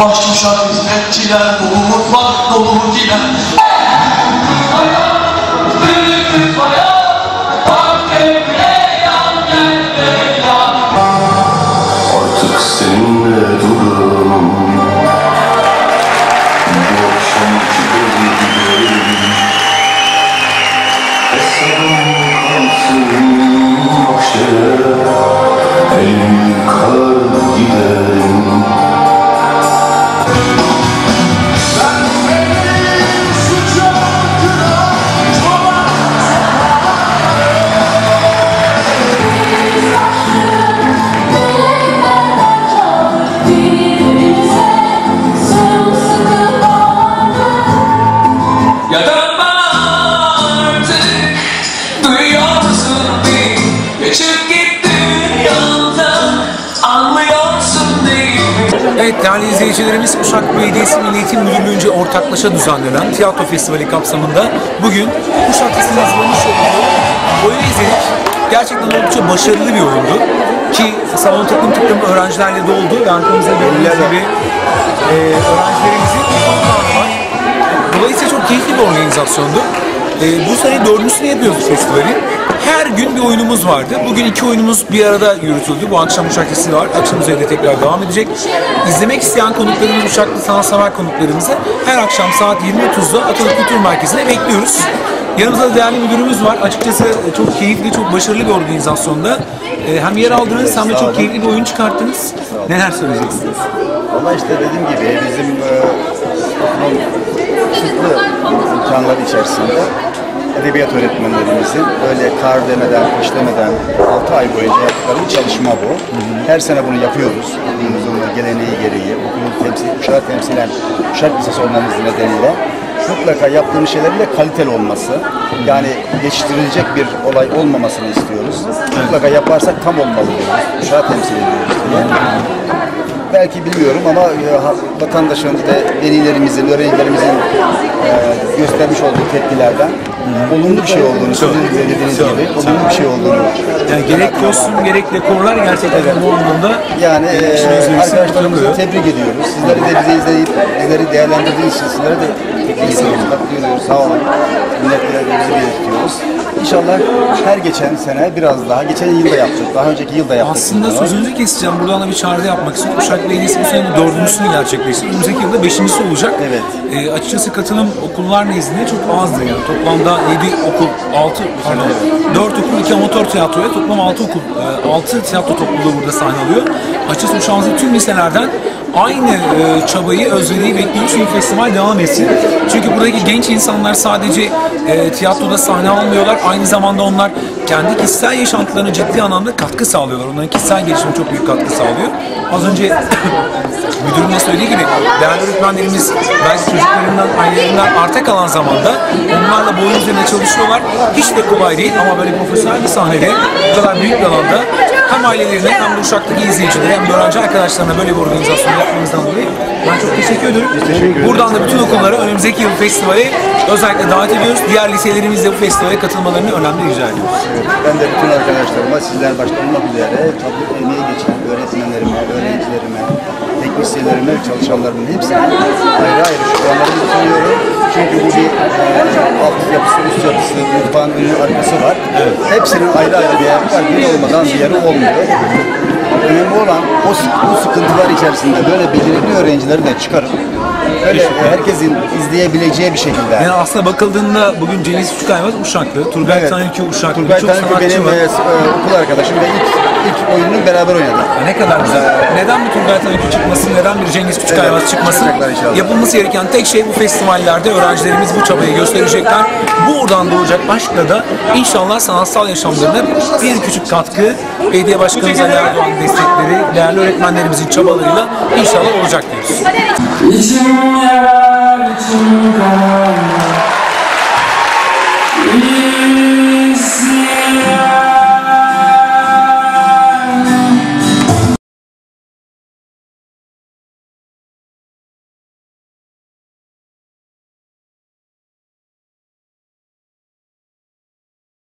Baş kuşak hizmetçiler dolu yan gel Leyla Artık seninle duramam Bu akşamki giderim. Hesabım kalsın mahşere Elim yıkar giderim Evet değerli izleyicilerimiz Uşak Belediyesi Milli Eğitim Müdürlüğü'nce ortaklaşa düzenlenen tiyatro festivali kapsamında bugün Uşak Lisesi'nin hazırlamış olduğu oyunu izledik. Gerçekten oldukça başarılı bir oyundu. Ki salon tıklım tıklım öğrencilerle doldu. ve arkamızda gördüğünüz gibi e, öğrencilerimizin var. Dolayısıyla çok keyifli bir organizasyondu. E, bu sene dördüncüsünü yapıyoruz festivalin. Her gün bir oyunumuz vardı. Bugün iki oyunumuz bir arada yürütüldü. Bu akşam Lisesi var. Akşam üzerinde tekrar devam edecek. İzlemek isteyen konuklarımız, Uşaklı sanatsever konuklarımızı her akşam saat 20.30'da Atalık Kültür Merkezi'ne bekliyoruz. Yanımızda da değerli müdürümüz var. Açıkçası çok keyifli, çok başarılı bir organizasyonda. E, hem yer aldınız hem de çok keyifli bir oyun çıkarttınız. Neler söyleyeceksiniz? Ama işte dediğim gibi bizim okulun kısıtlı imkanları içerisinde edebiyat öğretmenlerimizin öyle kar demeden, kış demeden 6 ay boyunca yaptıkları bir çalışma bu. Her sene bunu yapıyoruz. Okulumuzun geleneği gereği, okulun temsil, Uşak'ı temsilen Uşak Lisesi olmamız nedeniyle mutlaka yaptığımız şeylerin de kaliteli olması, yani geçiştirilecek bir olay olmamasını istiyoruz. Mutlaka yaparsak tam olmalı diyoruz. Uşak'ı temsil ediyoruz diye belki bilmiyorum ama e, vatandaşın ve velilerimizin, öğrencilerimizin e, göstermiş olduğu tepkilerden olumlu bir şey olduğunu, dediğiniz gibi olumlu bir şey olduğunu Yani gerek kostüm gerek dekorlar gerçekten bu anlamda yani e, arkadaşlarımızı tebrik ediyoruz. Sizleri de bize izleyip bizleri değerlendirdiğiniz için sizlere de tebrik ediyoruz, katılıyoruz. Sağ olun. Minnetlerimizi belirtiyoruz. İnşallah her geçen sene biraz daha, geçen yıl da yaptık, daha önceki yıl da yaptık. Aslında sözünüzü keseceğim. Buradan da bir çağrı yapmak istiyorum. Uşak Belediyesi bu sene dördüncüsünü gerçekleştirdi. Önümüzdeki yılda beşincisi olacak. Evet. Ee, açıkçası katılım okullar nezdinde çok azdı yani. Toplamda 7 okul, 6 pardon, 4 okul, 2 amatör tiyatroya toplam 6 okul, 6 tiyatro topluluğu burada sahne alıyor. Açıkçası Uşağımızın tüm liselerden aynı e, çabayı, özveriyi bekliyoruz. Çünkü festival devam etsin. Çünkü buradaki genç insanlar sadece e, tiyatroda sahne almıyorlar. Aynı zamanda onlar kendi kişisel yaşantılarına ciddi anlamda katkı sağlıyorlar. Onların kişisel gelişimine çok büyük katkı sağlıyor. Az önce müdürün de söylediği gibi değerli öğretmenlerimiz belki çocuklarından, ailelerinden arta kalan zamanda onlarla bu oyun üzerine çalışıyorlar. Hiç de kolay değil ama böyle profesyonel bir sahnede bu kadar büyük bir alanda hem ailelerine hem de Uşak'taki izleyicilere hem de öğrenci arkadaşlarına böyle bir organizasyon yapmamızdan dolayı ben çok teşekkür ediyorum. Buradan da bütün okullara önümüzdeki yıl festivale özellikle davet ediyoruz. Diğer liselerimiz de bu festivale katılmalarını önemli rica ediyoruz. Ben de bütün arkadaşlarıma, sizler başta olmak üzere tabii emeği geçen öğretmenlerime, öğrencilerime, teknisyenlerime, çalışanlarımın hepsine ayrı ayrı. Çünkü bu bir alt yapısı, üst yapısı, mutfağın önü arkası var. Hepsinin ayrı ayrı bir yeri var. Bir olmadan bir yeri olmuyor. Önemli olan o bu sıkıntılar içerisinde böyle becerikli öğrencileri de çıkarıp böyle herkesin izleyebileceği bir şekilde. Yani aslında bakıldığında bugün Cengiz Küçükayvaz Uşaklı, Turgay Evet. Tanrıkı Uşaklı, Turgay sanatçı benim var. e, e, okul arkadaşım ve ilk, ilk oyununu beraber oynadık. Ne kadar güzel. Neden bir Turgay Tanrıkı çıkmasın, neden bir Cengiz Küçükayvaz Evet, çıkmasın? Yapılması gereken tek şey bu festivallerde öğrencilerimiz bu çabayı gösterecekler. Buradan doğacak aşkla da inşallah sanatsal yaşamlarına bir küçük katkı belediye başkanımız Ali Erdoğan destekleri, değerli öğretmenlerimizin çabalarıyla inşallah olacak diyoruz. 이층야라 이층가